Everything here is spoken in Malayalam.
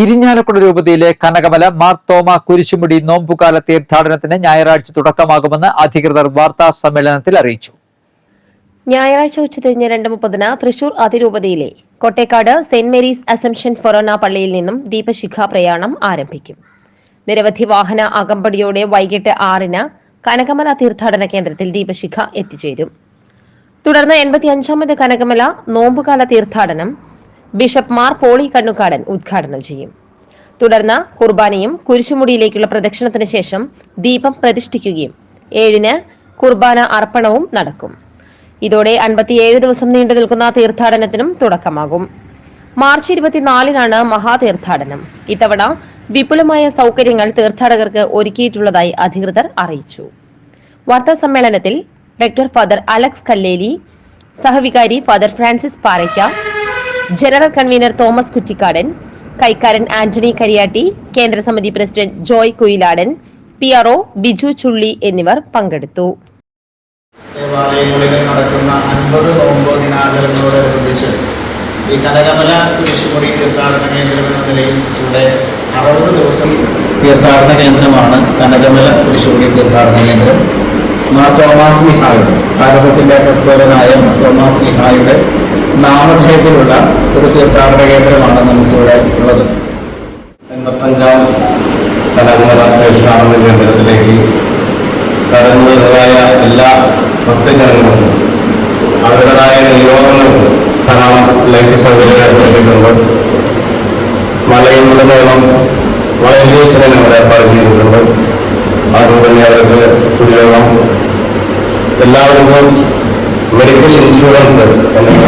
ഇരിഞ്ഞാലക്കുട രൂപതയിലെ കനകമല മാർ തോമ കുരിശുമുടി നോമ്പുകാല തീർത്ഥാടനത്തിന് ഞായറാഴ്ച തുടക്കമാകുമെന്ന് അധികൃതർ വാർത്താ സമ്മേളനത്തിൽ അറിയിച്ചു. ഞായറാഴ്ച ഉച്ചതിരിഞ്ഞ് രണ്ട് മുപ്പതിന് തൃശൂർ അതിരൂപതയിലെ Kottekkad saint Mary's assumption forane പള്ളിയിൽ നിന്നും ദീപശിഖ പ്രയാണം ആരംഭിക്കും. നിരവധി വാഹന അകമ്പടിയോടെ വൈകിട്ട് ആറിന് കനകമല തീർത്ഥാടന കേന്ദ്രത്തിൽ ദീപശിഖ എത്തിച്ചേരും. തുടർന്ന് എൺപത്തി അഞ്ചാമത് കനകമല നോമ്പുകാല തീർത്ഥാടനം ബിഷപ്പ് മാർ പോളി കണ്ണുകാടൻ ഉദ്ഘാടനം ചെയ്യും. തുടർന്ന് കുർബാനയും കുരിശുമുടിയിലേക്കുള്ള പ്രദക്ഷിണത്തിന് ശേഷം ദീപം പ്രതിഷ്ഠിക്കുകയും ഏഴിന് കുർബാന അർപ്പണവും നടക്കും. ഇതോടെ അൻപത്തിയേഴ് ദിവസം നീണ്ടു നിൽക്കുന്ന തീർത്ഥാടനത്തിനും തുടക്കമാകും. മാർച്ച് ഇരുപത്തിനാലിനാണ് മഹാതീർത്ഥാടനം. ഇത്തവണ വിപുലമായ സൗകര്യങ്ങൾ തീർത്ഥാടകർക്ക് ഒരുക്കിയിട്ടുള്ളതായി അധികൃതർ അറിയിച്ചു. വാർത്താ സമ്മേളനത്തിൽ rector father Alex Kalleli സഹവികാരി father Francis Parakka general convener Thomas Kuttikkadan കൈക്കാരൻ Antony Kariyatti കേന്ദ്രസമിതി president Joy Kuyiladan P R Biju Chulli എന്നിവർ പങ്കെടുത്തു. ദേവാലയങ്ങളിൽ നടക്കുന്ന അൻപത് നോമ്പ് ദിനാചരണങ്ങളോടനുബന്ധിച്ച് ഈ കനകമല കുരിശുമുടി തീർത്ഥാടന കേന്ദ്രം എന്ന നിലയിൽ ഇവിടെ അറുപത് ദിവസം തീർത്ഥാടന കേന്ദ്രമാണ് കനകമല കുരിശുമുടി തീർത്ഥാടന കേന്ദ്രം. മാ തോമാസ് നിഹായുടെ ഭാരതത്തിന്റെ പ്രസ്തോലനായ തോമാസ് മിഹായുടെ നാമധേയത്തിലുള്ള ഒരു തീർത്ഥാടന കേന്ദ്രമാണ് നമുക്കിവിടെ ഉള്ളത്. എൺപത്തഞ്ചാം കനകമല തീർത്ഥാടന കേന്ദ്രത്തിലേക്ക് കടന്നു എല്ലാ ഭക്തജനങ്ങളും അവരുടേതായ നിയോഗങ്ങളും ധാരാളം ലൈറ്റ് സൗകര്യം ഏർപ്പെടുത്തിയിട്ടുണ്ട്. നിന്നും വളരെ സ്ഥലങ്ങൾ ഏർപ്പാട് ചെയ്തിട്ടുണ്ട്. അതുകൊണ്ട് തന്നെ അവർക്ക് കുടിവെള്ളം എല്ലാവർക്കും മെഡിക്കൽ ഇൻഷുറൻസ് എന്നിവ